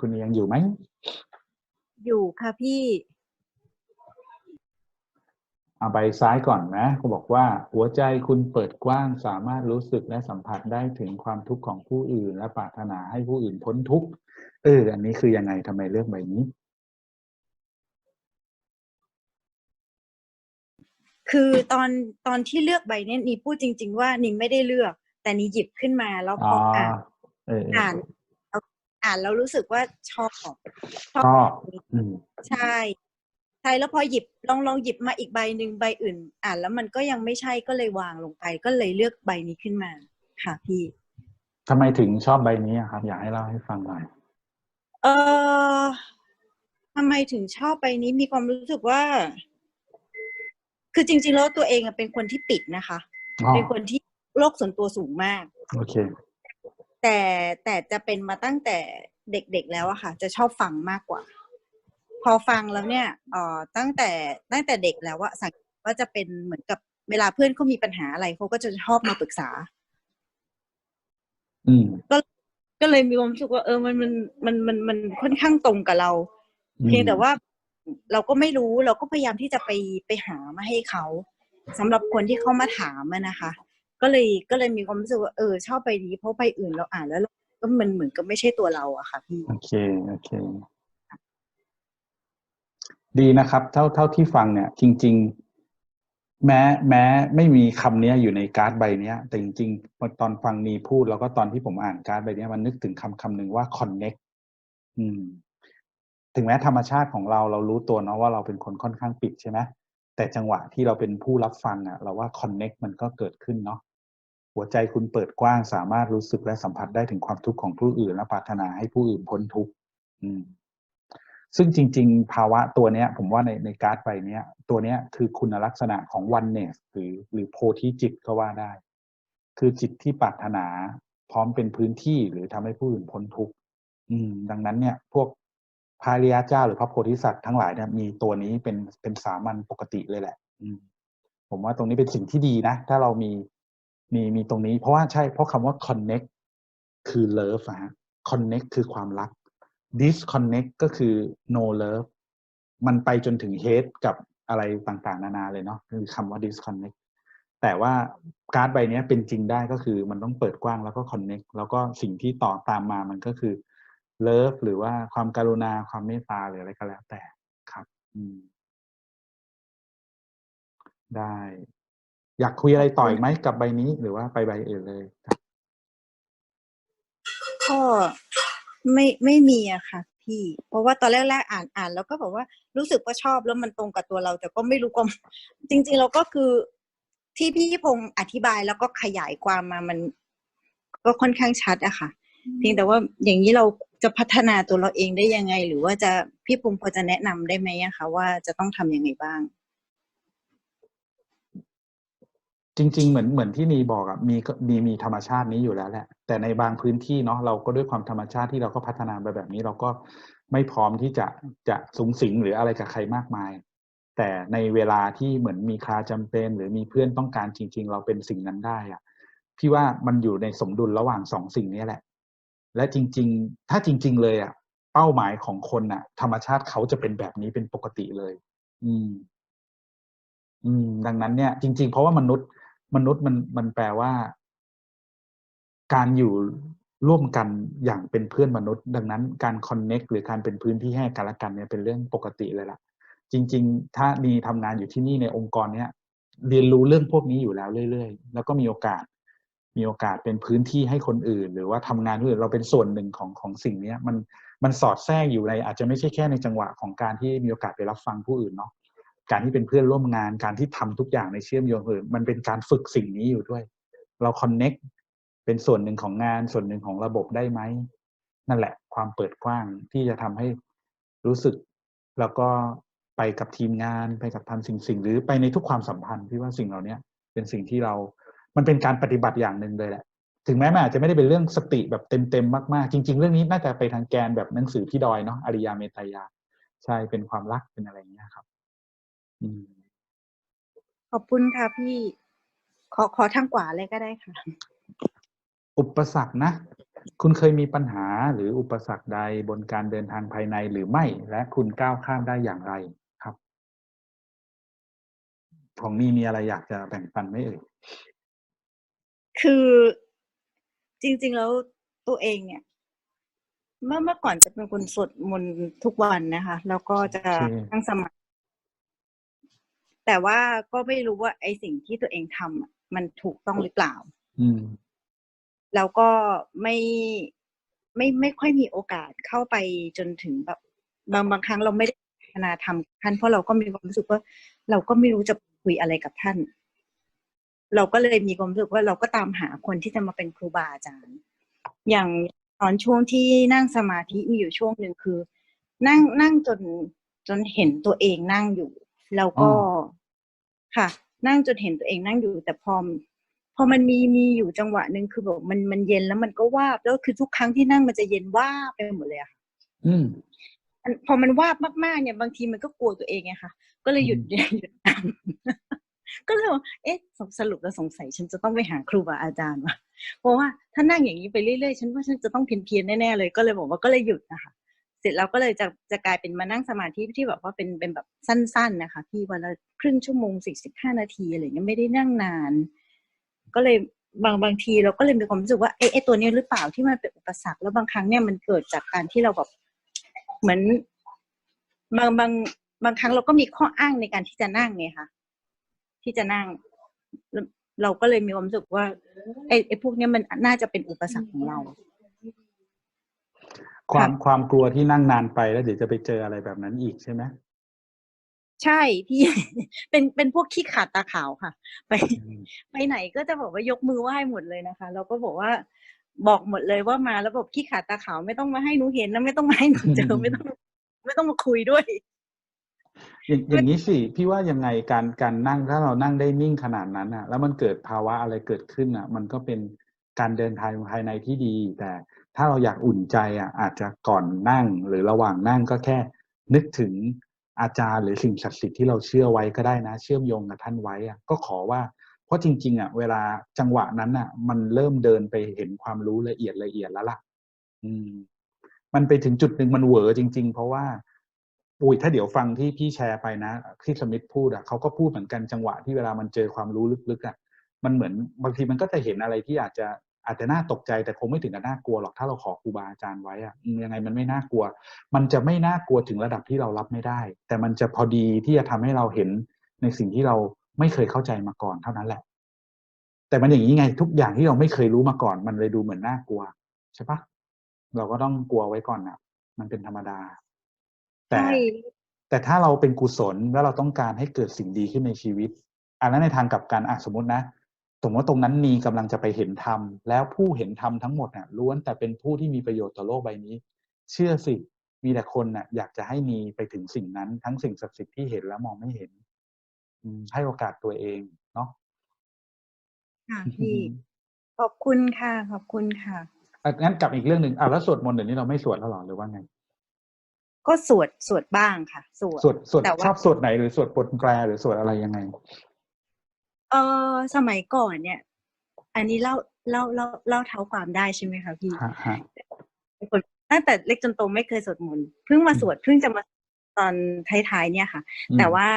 คุณยังอยู่ไหม อยู่ค่ะพี่ เอาใบซ้ายก่อนนะเขาบอกว่า หัวใจคุณเปิดกว้างสามารถรู้สึกและสัมผัสได้ถึงความทุกข์ของผู้อื่น และปรารถนาให้ผู้อื่นพ้นทุกข์เอออันนี้คือยังไงทำไมเลือกใบนี้ คือตอนตอนที่เลือกใบเนี้ยนี่พูดจริง ๆ ว่านี่ไม่ได้เลือก แต่นี่หยิบขึ้นมาแล้วพอ๋อออ่านเออเอออ่าน อ่านแล้วรู้สึกว่าชอบชอบอืมใช่ใช่แล้วพอหยิบลองลองหยิบมาอีกใบหนึ่งใบอื่น อ่านแล้วมันก็ยังไม่ใช่ก็เลยวางลงไป ก็เลยเลือกใบนี้ขึ้นมา ค่ะพี่ทำไมถึงชอบใบนี้อะครับ อยากให้เล่าให้ฟังหน่อยเออทำไมถึงชอบใบนี้มีความรู้สึกว่า คือจริง ๆ แล้วตัวเองอะเป็นคนที่ปิดนะคะอ๋อเป็นคนที่โลกส่วนตัวสูงมาก โอเค แต่แต่จะเป็นมาตั้งแต่เด็กๆแล้วอะค่ะ จะชอบฟังมากกว่า พอฟังแล้วเนี่ยเอ่อตั้งแต่ตั้งแต่เด็กแล้วอะสังเกตว่าจะเป็นเหมือนกับเวลาเพื่อนเขามีปัญหาอะไรเขาก็จะชอบมาปรึกษาอืมก็เลยมีความรู้สึกว่าเออมันมันมันมันมันค่อนข้างตรงกับเราอืมเพียงแต่ว่าเราก็ไม่รู้เราก็พยายามที่จะไปไปหามาให้เขาสำหรับคนที่เขามาถามอะนะคะ ก็เลยก็เลยมีความรู้สึกว่าเออชอบไปนี้เพราะไปอื่นเราอ่านแล้วก็มันเหมือนกับไม่ใช่ตัวเราอะค่ะพี่โอเคโอเค ดีนะครับ เท่าเท่าที่ฟังเนี่ย จริง ๆ แม้แม้ไม่มีคำเนี้ยอยู่ในการ์ดใบเนี้ยแต่จริงๆตอนฟังนีพูดแล้วก็ตอนที่ผมอ่านการ์ดใบเนี้ยมันนึกถึงคำคำหนึ่งว่า connect อืม ถึงแม้ธรรมชาติของเราเรารู้ตัวเนาะว่าเราเป็นคนค่อนข้างปิดใช่ไหมแต่จังหวะที่เราเป็นผู้รับฟังอะเราว่า connect มันก็เกิดขึ้นเนาะ หัวใจคุณเปิดกว้างสามารถรู้สึกและสัมผัสได้ถึงความทุกข์ของผู้อื่นและปรารถนาให้ผู้อื่นพ้นทุกข์ซึ่งจริง ๆ ภาวะตัวเนี้ย ผมว่าในในการ์ดใบเนี้ย ตัวเนี้ยคือคุณลักษณะของวันเนสหรือหรือโพธิจิตก็ว่าได้ คือจิตที่ปรารถนาพร้อมเป็นพื้นที่หรือทำให้ผู้อื่นพ้นทุกข์ดังนั้นเนี่ย พวกพระอริยเจ้าหรือพระโพธิสัตว์ทั้งหลายเนี่ยมีตัวนี้เป็นเป็นสามัญปกติเลยแหละ อืผมว่าตรงนี้เป็นสิ่งที่ดีนะ ถ้าเรามี มีมีตรงนี้ เพราะว่าใช่เพราะคำว่า connect คือ love อะฮะ connect คือความรัก disconnect ก็คือ no love มันไปจนถึง hate กับอะไรต่างๆ นานาเลยเนาะคือคำว่า disconnect แต่ว่าการ์ดใบนี้เป็นจริงได้ก็คือมันต้องเปิดกว้างแล้วก็ connect แล้วก็สิ่งที่ต่อตามมามันก็คือ love หรือว่าความการุณาความเมตตาหรืออะไรก็แล้วแต่ครับ อืมได้ อยากคุยอะไรต่ออีกไหมกับใบนี้หรือว่าไปใบอื่นเลยครับก็ไม่ไม่มีอะค่ะ พี่ เพราะว่าตอนแรกๆอ่านอ่าน แล้วก็แบบว่ารู้สึกว่าชอบแล้วมันตรงกับตัวเรา แต่ก็ไม่รู้ความจริง ๆ เราก็คือที่พี่พงศ์อธิบายแล้วก็ขยายความมามัน ก็ค่อนข้างชัดอะค่ะเพียงแต่ว่าอย่างนี้เราจะพัฒนาตัวเราเองได้ยังไง หรือว่าจะพี่พงศ์พอจะแนะนำได้ไหมอะคะว่าจะต้องทำยังไงบ้าง จริง ๆ เหมือนเหมือนที่นีบอกอะมีมีมีธรรมชาตินี้อยู่แล้วแหละ แต่ในบางพื้นที่เนาะเราก็ด้วยความธรรมชาติที่เราก็พัฒนาไปแบบนี้เราก็ไม่พร้อมที่จะจะสูงสิงหรืออะไรกับใครมากมาย แต่ในเวลาที่เหมือนมีคาจำเป็น หรือมีเพื่อนต้องการจริง ๆ เราเป็นสิ่งนั้นได้อะพี่ว่ามันอยู่ในสมดุลระหว่างสองสิ่งนี้แหละ และจริง ๆ ถ้าจริง ๆ เลยอะเป้าหมายของคนอะธรรมชาติเขาจะเป็นแบบนี้เป็นปกติเลย อืม อืม ดังนั้นเนี่ย จริง ๆ เพราะว่ามนุษย์ มนุษย์มันมันแปลว่า การอยู่ร่วมกันอย่างเป็นเพื่อนมนุษย์ ดังนั้นการคอนเน็กหรือการเป็นพื้นที่ให้กันและกันเนี่ยเป็นเรื่องปกติเลยล่ะ จริง ๆ ถ้านีทำงานอยู่ที่นี่ในองค์กรเนี้ยเรียนรู้เรื่องพวกนี้อยู่แล้วเรื่อย ๆ แล้วก็มีโอกาส มีโอกาสเป็นพื้นที่ให้คนอื่น หรือว่าทำงานด้วยเราเป็นส่วนหนึ่งของของสิ่งเนี้ยมันมันสอดแทรกอยู่ในอาจจะไม่ใช่แค่ในจังหวะของการที่มีโอกาสไปรับฟังผู้อื่นเนาะ การที่เป็นเพื่อนร่วมงานการที่ทำทุกอย่างในเชื่อมโยงอื่นมันเป็นการฝึกสิ่งนี้อยู่ด้วย เราคอนเน็กเป็นส่วนหนึ่งของงานส่วนหนึ่งของระบบได้ไหมนั่นแหละ ความเปิดกว้างที่จะทำให้รู้สึก แล้วก็ไปกับทีมงานไปกับทำสิ่งสิ่งหรือไปในทุกความสัมพันธ์พี่ว่าสิ่งเหล่านี้เป็นสิ่งที่เรา มันเป็นการปฏิบัติอย่างหนึ่งเลยแหละ ถึงแม้มันอาจจะไม่ได้เป็นเรื่องสติแบบเต็มๆมากๆ จริง ๆ เรื่องนี้น่าจะไปทางแกนแบบหนังสือพี่ดอยเนาะอริยาเมตายาใช่เป็นความรักเป็นอะไรอย่างเงี้ยครับ ขอบคุณค่ะพี่ ขอขอทางขวาเลยก็ได้ค่ะ อุปสรรคนะ คุณเคยมีปัญหาหรืออุปสรรคใดบนการเดินทางภายในหรือไม่ และคุณก้าวข้ามได้อย่างไรครับ ของนี่มีอะไรอยากจะแบ่งปันไหมเอ่ย คือจริง ๆ แล้วตัวเองเนี่ย เมื่อเมื่อก่อนจะเป็นคนสวดมนต์ทุกวันนะคะ แล้วก็จะโอเคนั่งสมาธิ แต่ว่าก็ไม่รู้ว่าไอ้สิ่งที่ตัวเองทำอะมันถูกต้องหรือเปล่าอืมแล้วก็ไม่ไม่ไม่ค่อยมีโอกาสเข้าไปจนถึงแบบบางบางครั้งเราไม่ได้พัฒนาธรรมกับท่านเพราะเราก็มีความรู้สึกว่า เราก็ไม่รู้จะคุยอะไรกับท่าน เราก็เลยมีความรู้สึกว่าเราก็ตามหาคนที่จะมาเป็นครูบาอาจารย์ อย่างตอนช่วงที่นั่งสมาธิมีอยู่ช่วงหนึ่งคือ นั่งนั่งจนจนเห็นตัวเองนั่งอยู่ แล้วก็อ๋อ ค่ะ นั่งจนเห็นตัวเองนั่งอยู่แต่พอพอมันมีมีอยู่จังหวะหนึ่งคือแบบมันมันเย็นแล้วมันก็วาบแล้วคือทุกครั้งที่นั่งมันจะเย็นวาบไปหมดเลยอะค่ะอืมมันพอมันวาบมากๆเนี่ยบางทีมันก็กลัวตัวเองไงคะก็เลยหยุดอืมหยุดนั่งก็เลยว่าเอ๊ะสรุปแล้วสงสัยฉันจะต้องไปหาครูบาอาจารย์ว่ะเพราะว่าถ้านั่งอย่างนี้ไปเรื่อยๆ ฉันว่าฉันจะต้องเพี้ยนๆแน่ๆเลย ก็เลยบอกว่าก็เลยหยุดนะคะ เสร็จแล้วก็เลยจะจะกลายเป็นมานั่งสมาธิที่แบบว่าเป็นเป็นแบบสั้น ๆ นะคะ พี่วันละครึ่งชั่วโมงสี่สิบห้านาทีอะไรเงี้ยไม่ได้นั่งนาน ก็เลยบางบางทีเราก็เลยมีความรู้สึกว่าเอ๊ะไอ้ตัวนี้หรือเปล่าที่มันเป็นอุปสรรคแล้วบางครั้งเนี่ยมันเกิดจากการที่เราแบบเหมือนบางบางบางครั้งเราก็มีข้ออ้างในการที่จะนั่งไงคะที่จะนั่ง เราก็เลยมีความรู้สึกว่าไอ้ไอ้พวกนี้มันน่าจะเป็นอุปสรรคของเรา ความความกลัวที่นั่งนานไปแล้วเดี๋ยวจะไปเจออะไรแบบนั้นอีกใช่ไหมใช่พี่เป็นเป็นพวกขี้ขาดตาขาวค่ะ ไปอืมไปไหนก็จะบอกว่ายกมือไหว้หมดเลยนะคะ เราก็บอกว่าบอกหมดเลยว่ามาแล้วบอกขี้ขาดตาขาวไม่ต้องมาให้หนูเห็นนะไม่ต้องมาให้หนูเจอไม่ต้อง ไม่ต้องมาคุยด้วยอย่างอย่างนี้สิพี่ว่ายังไงการการนั่งถ้าเรานั่งได้นิ่งขนาดนั้นอะ แล้วมันเกิดภาวะอะไรเกิดขึ้นอะ มันก็เป็นการเดินทางภายในที่ดี แต่ ถ้าเราอยากอุ่นใจอะอาจจะก่อนนั่งหรือระหว่างนั่งก็แค่นึกถึงอาจารย์หรือสิ่งศักดิ์สิทธิ์ที่เราเชื่อไว้ก็ได้นะ เชื่อมโยงกับท่านไว้อะก็ขอว่า เพราะจริง ๆอะเวลาจังหวะนั้นอะ มันเริ่มเดินไปเห็นความรู้ละเอียดละเอียดแล้วล่ะ อืม มันไปถึงจุดหนึ่งมันเหวอจริง ๆ เพราะว่าอุ้ยถ้าเดี๋ยวฟังที่พี่แชร์ไปนะ ที่สมิธพูดอะเขาก็พูดเหมือนกันจังหวะที่เวลามันเจอความรู้ลึกๆอะมันเหมือนบางทีมันก็จะเห็นอะไรที่อาจจะ อาจจะน่าตกใจแต่คงไม่ถึงกับน่ากลัวหรอกถ้าเราขอครูบาอาจารย์ไว้อะอืมยังไงมันไม่น่ากลัว มันจะไม่น่ากลัวถึงระดับที่เรารับไม่ได้ แต่มันจะพอดีที่จะทำให้เราเห็นในสิ่งที่เราไม่เคยเข้าใจมาก่อนเท่านั้นแหละ แต่มันอย่างนี้ไงทุกอย่างที่เราไม่เคยรู้มาก่อน มันเลยดูเหมือนน่ากลัวใช่ปะเราก็ต้องกลัวไว้ก่อนนะมันเป็นธรรมดา แต่ใช่แต่ถ้าเราเป็นกุศลแล้วเราต้องการให้เกิดสิ่งดีขึ้นในชีวิตอันนั้นในทางกลับกันอะสมมตินะ สมมติว่าตรงนั้นมีกำลังจะไปเห็นธรรมแล้วผู้เห็นธรรมทั้งหมดน่ะล้วนแต่เป็นผู้ที่มีประโยชน์ต่อโลกใบนี้ เชื่อสิมีแต่คนน่ะ อยากจะให้มีไปถึงสิ่งนั้น ทั้งสิ่งศักดิ์สิทธิ์ที่เห็นแล้วมองไม่เห็นอืมให้โอกาสตัวเองเนาะค่ะพี่ขอบคุณค่ะ ขอบคุณค่ะอะงั้นกลับอีกเรื่องหนึ่งอะแล้วสวดมนต์เดี๋ยวนี้เราไม่สวดแล้วหรอหรือว่าไง ก็สวดสวดบ้างค่ะ สวดสวดสวดแต่ว่าชอบสวดไหนหรือสวดบทแปลหรือสวดอะไรยังไง เออสมัยก่อนเนี่ย อันนี้เล่าเล่าเล่าเล่าเท้าความได้ใช่ไหมคะพี่ฮะฮะเป็นคนตั้งแต่เล็กจนโตไม่เคยสวดมนต์เพิ่งมาสวดเพิ่งจะมาตอนท้ายๆเนี่ยค่ะอืมแต่ว่า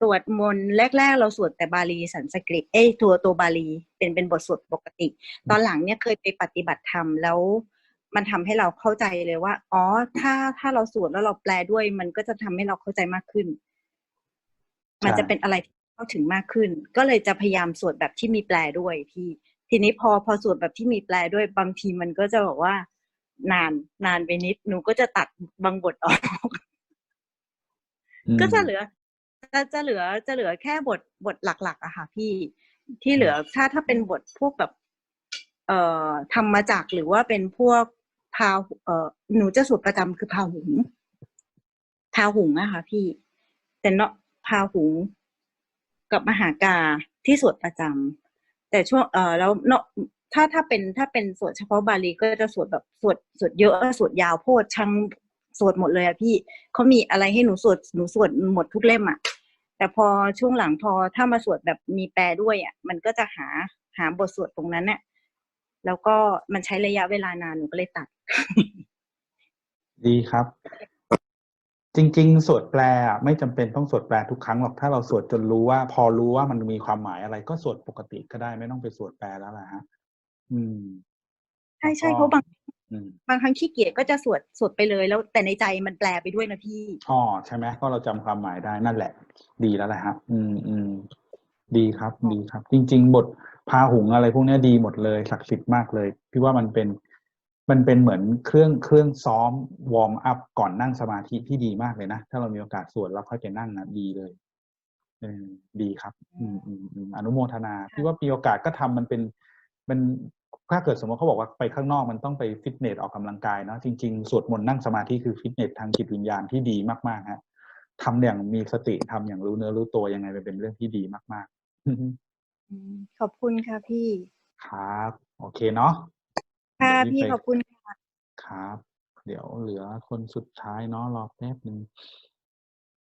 สวดมนต์แรก ๆ เราสวดแต่บาลีสันสกฤต เอ้ยตัวตัวบาลีเป็นเป็นบทสวดปกติ ตอนหลังเนี่ยเคยไปปฏิบัติธรรมแล้วมันทำให้เราเข้าใจเลยว่า อ๋อ ถ้าถ้าเราสวดแล้วเราแปลด้วย มันก็จะทำให้เราเข้าใจมากขึ้น มันจะเป็นอะไรที่ เข้าถึงมากขึ้น ก็เลยจะพยายามสวดแบบที่มีแปลด้วยพี่ทีนี้พอพอสวดแบบที่มีแปลด้วยบางทีมันก็จะบอกว่า นานนานไปนิดหนูก็จะตัดบางบทออกอืมก็จะเหลือจะจะเหลือจะเหลือแค่บทบทหลัก ๆอะค่ะ พี่ที่เหลือถ้าถ้าเป็นบทพวกแบบ เอ่อทำมาจากหรือว่าเป็นพวกพาวเอ่อหนูจะสวดประจำคือพาวหุงพาวหุงอะค่ะ พี่แต่เนาะพาวหุง กับมหากาที่สวดประจำแต่ช่วงเออแล้วเนาะถ้าถ้าเป็นถ้าเป็นสวดเฉพาะบาลีก็จะสวดแบบสวดสวดเยอะสวดยาวโพดชังสวดหมดเลยอะพี่เขามีอะไรให้หนูสวดหนูสวดหมดทุกเล่มอะแต่พอช่วงหลังพอถ้ามาสวดแบบมีแปลด้วยอะมันก็จะหาหาบทสวดตรงนั้นเนี่ยแล้วก็มันใช้ระยะเวลานานหนูก็เลยตัด ดีครับ จริง ๆ สวดแปลอะไม่จำเป็นต้องสวดแปลทุกครั้งหรอกถ้าเราสวดจนรู้ว่า พอรู้ว่ามันมีความหมายอะไรก็สวดปกติก็ได้ไม่ต้องไปสวดแปลแล้วล่ะฮะ อืม ใช่ใช่แล้วก็เพราะบางอืมบางครั้งขี้เกียจก็จะสวดสวดไปเลยแล้วแต่ในใจมันแปลไปด้วยนะพี่อ๋อใช่ไหมก็เราจำความหมายได้นั่นแหละ ดีแล้วแหละฮะอืมอืมดีครับ ดีครับ จริง ๆ บทพาหุงอะไรพวกเนี้ยดีหมดเลยศักดิ์สิทธิ์มากเลย พี่ว่ามันเป็น มันเป็นเหมือนเครื่องเครื่องซ้อมวอร์มอัพก่อนนั่งสมาธิที่ดีมากเลยนะ ถ้าเรามีโอกาสสวดแล้วค่อยไปนั่งนะดีเลยเออดีครับ อืมอืมอืมอนุโมทนาพี่ว่ามีโอกาสก็ทำมันเป็น มันถ้าเกิดสมมติเขาบอกว่าไปข้างนอกมันต้องไปฟิตเนสออกกำลังกายเนาะจริงๆสวดมนต์นั่งสมาธิคือฟิตเนสทางจิตวิญญาณที่ดีมากๆฮะทำอย่างมีสติทำอย่างรู้เนื้อรู้ตัวยังไงมันเป็นเรื่องที่ดีมากๆอืมขอบคุณค่ะพี่ ครับ โอเคเนาะ ค่ะเดี๋ยวพี่ไป ขอบคุณค่ะ ครับ เดี๋ยวเหลือคนสุดท้ายเนาะ รอแป๊บหนึ่ง